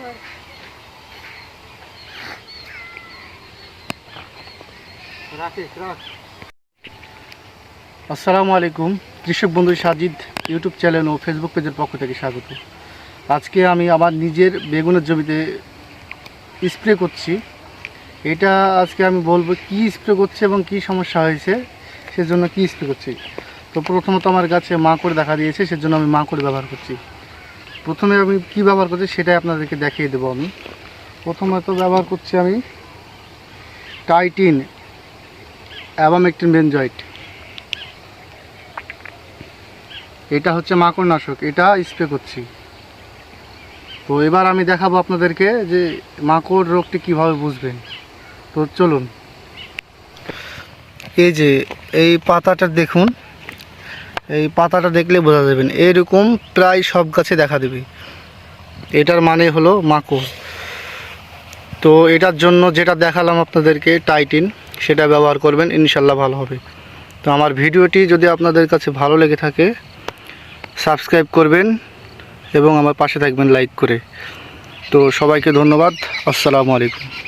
পর আসসালামু আলাইকুম। কৃষক বন্ধু সাজিদ ইউটিউব চ্যানেল ও ফেসবুক পেজের পক্ষ থেকে স্বাগত। আজকে আমি আমার নিজের বেগুনের জমিতে স্প্রে করছি। এটা আজকে আমি বলব কি স্প্রে করছে এবং কি সমস্যা হয়েছে সেজন্য কি স্প্রে করছি। তো প্রথমত আমার গাছে মাকড় দেখা দিয়েছে সেজন্য আমি মাকড় ব্যবহার করছি। প্রথমে আমি কি ব্যবহার করছি সেটাই আপনাদেরকে দেখিয়ে দেবো আমি। প্রথমে তো ব্যবহার করছি আমি টাইটিন অ্যাবামেকটিন বেনজয়েট এটা হচ্ছে মাকড় নাশক এটা স্প্রে করছি। তো এবার আমি দেখাবো আপনাদেরকে যে মাকড় রোগটি কীভাবে বুঝবেন। তো চলুন। এই যে, এই পাতাটা দেখুন। এই পাতাটা দেখলে বোঝা যাবেন এরকম প্রায় সব গাছে দেখা দেবে। এটার মানে হলো মাকড়। তো এটার জন্য যেটা দেখালাম আপনাদেরকে, টাইটিন, সেটা ব্যবহার করবেন, ইনশাল্লাহ ভালো হবে। তো আমার ভিডিওটি যদি আপনাদের কাছে ভালো লেগে থাকে, সাবস্ক্রাইব করবেন এবং আমার পাশে থাকবেন লাইক করে। তো সবাইকে ধন্যবাদ। আসসালামু আলাইকুম।